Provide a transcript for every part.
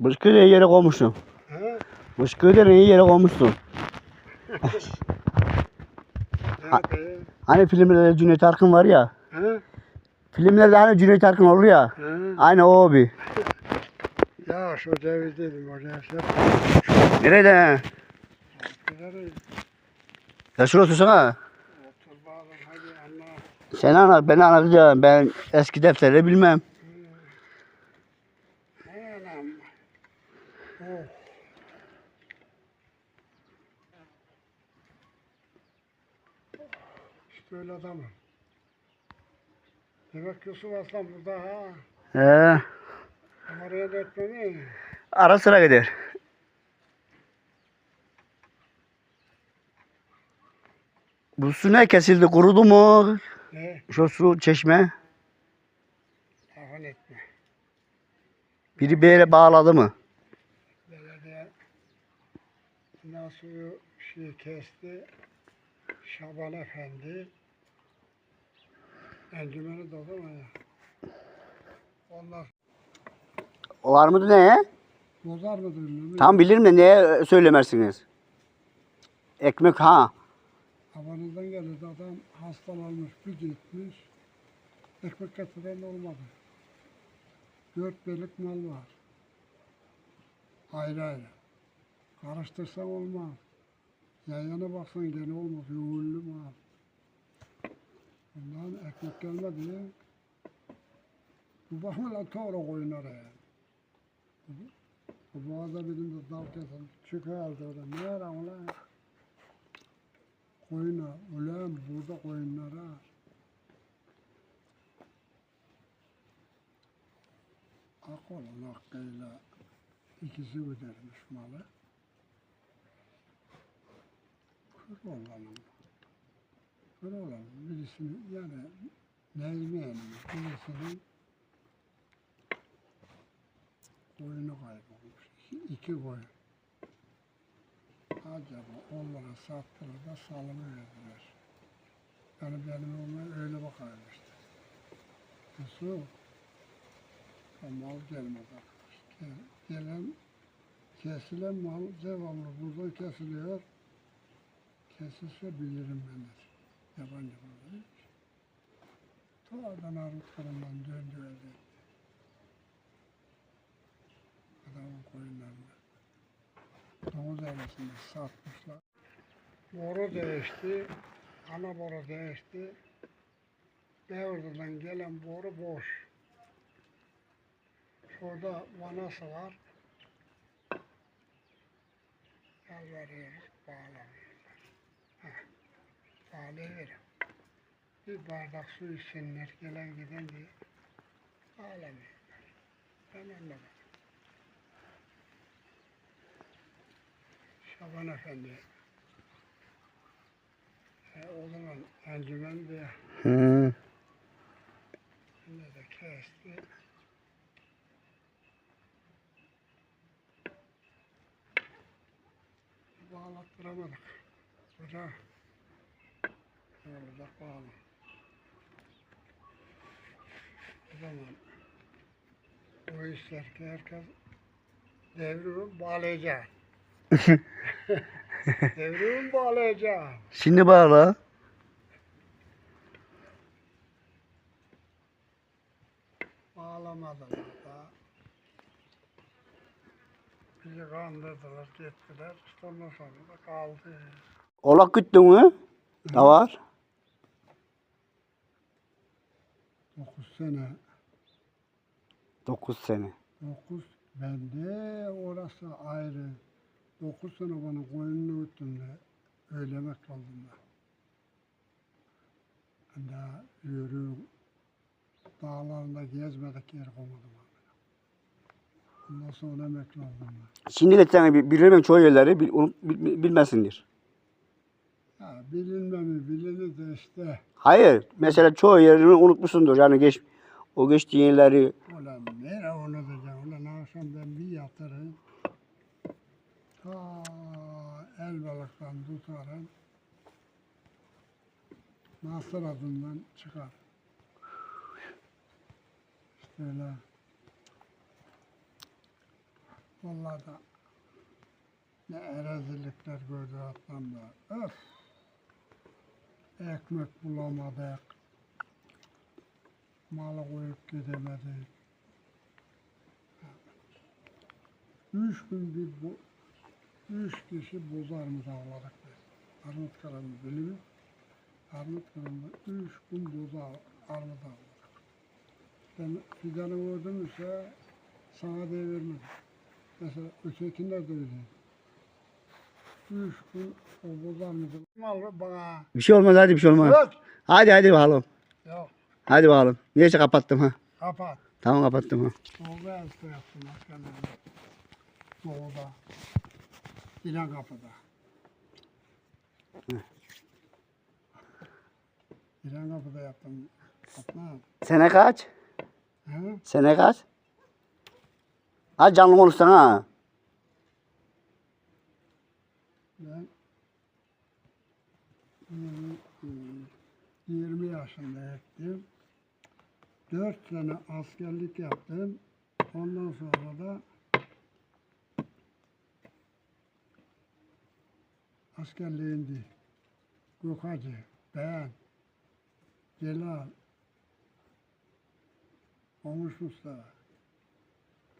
Bışkıyı da iyi yere koymuşsun. He? Bışkıyı da iyi yere koymuşsun. Nerede? Hani filmlerde Cüneyt Arkın var ya. He? Filmlerde hani Cüneyt Arkın olur ya. He? Aynı o abi. Ya şu ceviz dedim oraya şey Nerede? Nereye? Ya hadi anla. Sen anlat, ben anlatacağım. Ben eski defterleri bilmem. İşte öyle adamım. Demek Yusuf Aslan burada ha. He. Kameraya da etmeni. Ara sıra gider. Bu su ne kesildi? Kurudu mu? Ne? Şu su çeşme. Tahmin etme. Biri bir yere bağladı mı? Belediye suyu şey kesti. Şaban Efendi encümeni mu ya? Onlar Var mıydı ne? bozar mıdır bilmiyorum. Tam bilirim de neye söylemezsiniz? Ekmek ha. Havanızdan gelirdi adam hastalanmış, bir gitmiş. Ekmek getiren olmadı. Dört belik mal var. Ayrı ayrı. Karıştırsan olmaz. Yan yana baksan gene olmaz. Yoğunlu mal. Ekmek gelmedi. Bu bakma lan toğra koyun oraya. Bu, boğaza birinde dal kesin. Çıkıyor aldı orada. Ne yarar ulan? Koyuna, ulan burada koyunlara. Akolun hakkıyla ikisi ödermiş malı. Kır olanın. Kır olanın birisini yani Necmiye'nin birisinin koyunu kaybolmuş. İki, iki koyun. Acaba onlara sattılar da salımı verdiler. Yani benim ona öyle bakarım işte. Nasıl? Mal gelmez arkadaş. Gel- Gelen, kesilen mal devamlı buradan kesiliyor. Kesilse bilirim ben de. Yabancı malı. Tağdan arıtlarından döndü elde etti. Adamın koyunlarını domuz arasında satmışlar. Boru değişti, ana boru değişti. Devreden gelen boru boş. Şurada vanası var. Yalvarıyoruz, bağlamıyorlar. Bağlayıverim. Bir bardak su içsinler, gelen giden diye bağlamıyorlar. Ben anlamadım. Şaban Efendi. E, o zaman encümen diye Hı. yine de kesti. Bağlattıramadık. Bu da olacak bağlı. O zaman o işler ki herkes devrimi bağlayacak. devrimi bağlayacak. Şimdi bağla. Bağlamadılar da. Bizi kandırdılar, gittiler. İşte ondan sonra da kaldı. Olak güttün mü? Ne var? 9 sene. 9 sene. 9 bende orası ayrı. 9 sene bana koyunlu öttüm de öylemek kaldım da. Ben daha yürüyorum. Dağlarında gezmedik yer koymadım. Ondan sonra emekli oldum ben. Şimdi de sen bi- bilirim çoğu yerleri bil- bil- bilmesindir. Bilinmemi bilinir de işte. Hayır. Mesela çoğu yerini unutmuşsundur. Yani geç o geçtiğin yerleri Ulan nere unutacağım? Ulan akşam ben bir yatırım. Ta el balıktan tutarım. Nasır adından çıkar. İşte öyle. Vallahi ne erezilikler gördü atlam da. Öf. Ekmek bulamadık. Malı koyup gidemedik. Üç gün bir bu, üç kişi bozarımızı avladık biz. Armut kalanı bölümü. Armut kalanı üç gün boza armut avladık. Ben fidanı vurdum ise sana devirmedim. Mesela ötekiler de öyleydi. Bir şey olmaz hadi bir şey olmaz. Yok. Hadi hadi bakalım. Yok. Hadi bakalım. Neyse kapattım ha. Kapat. Tamam kapattım ha. Doğuda yazısı yaptım askerlerine. İnan kapıda. İnan kapıda yaptım. Atma. Sene kaç? He? Sene kaç? Ha canlı konuşsana ha. Ben 20, e, 20 yaşında ettim. 4 sene askerlik yaptım. Ondan sonra da askerliğin değil. Gökacı, Beğen, Celal, Omuş Mustafa.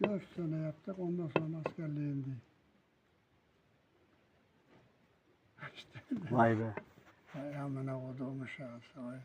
4 sene yaptık ondan sonra askerliğin İşte Vay be. Amına koduğum şahsı.